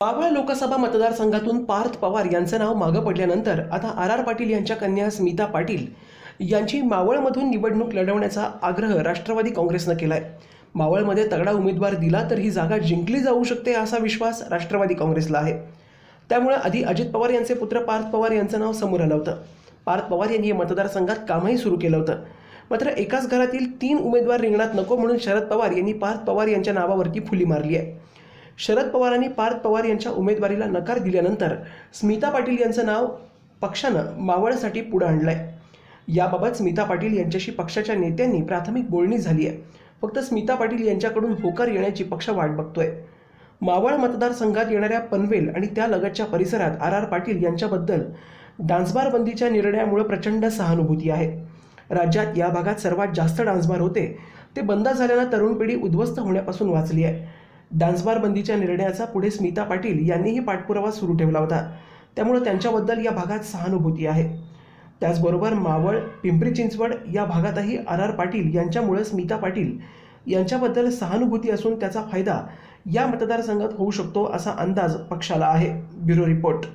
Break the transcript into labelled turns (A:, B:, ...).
A: मावळ लोकसभा मतदारसंघातून पार्थ पवार यांचं नाव मागं पडल्यानंतर आता आर आर पाटील यांच्या कन्या स्मिता पाटील यांची मावळमधून निवडणूक लढवण्याचा आग्रह राष्ट्रवादी काँग्रेसनं आहे मावळमध्ये तगडा उमेदवार दिला तर ही जागा जिंकली जाऊ शकते असा विश्वास राष्ट्रवादी काँग्रेसला आहे. त्यामुळे आधी अजित पवार यांचे पुत्र पार्थ पवार यांचं नाव समोर आलं होतं. पार्थ पवार यांनी या मतदारसंघात कामही सुरू केलं होतं. मात्र एकाच घरातील तीन उमेदवार रिंगणात नको म्हणून शरद पवार यांनी पार्थ पवार यांच्या नावावरती फुली मारली आहे. शरद पवारांनी पार्थ पवार यांच्या उमेदवारीला नकार दिल्यानंतर स्मिता पाटील यांचं नाव पक्षानं मावळसाठी पुढं आणलं आहे याबाबत स्मिता पाटील यांच्याशी पक्षाच्या नेत्यांनी प्राथमिक बोलणी झाली आहे. फक्त स्मिता पाटील यांच्याकडून होकार येण्याची पक्ष वाट बघतोय. मावळ मतदारसंघात येणाऱ्या पनवेल आणि त्या लगतच्या परिसरात आर आर पाटील यांच्याबद्दल डान्सबार बंदीच्या निर्णयामुळे प्रचंड सहानुभूती आहे. राज्यात या भागात सर्वात जास्त डान्सबार होते. ते बंद झाल्यानं तरुण पिढी उद्ध्वस्त होण्यापासून वाचली आहे. डान्सबार बंदीच्या निर्णयाचा पुढे स्मिता पाटील यांनीही पाठपुरावा सुरू ठेवला होता. त्यामुळे त्यांच्याबद्दल या भागात सहानुभूती आहे. त्याचबरोबर मावळ पिंपरी चिंचवड या भागातही आर आर पाटील यांच्यामुळे स्मिता पाटील यांच्याबद्दल सहानुभूती असून त्याचा फायदा या मतदारसंघात होऊ शकतो असा अंदाज पक्षाला आहे. Bureau report.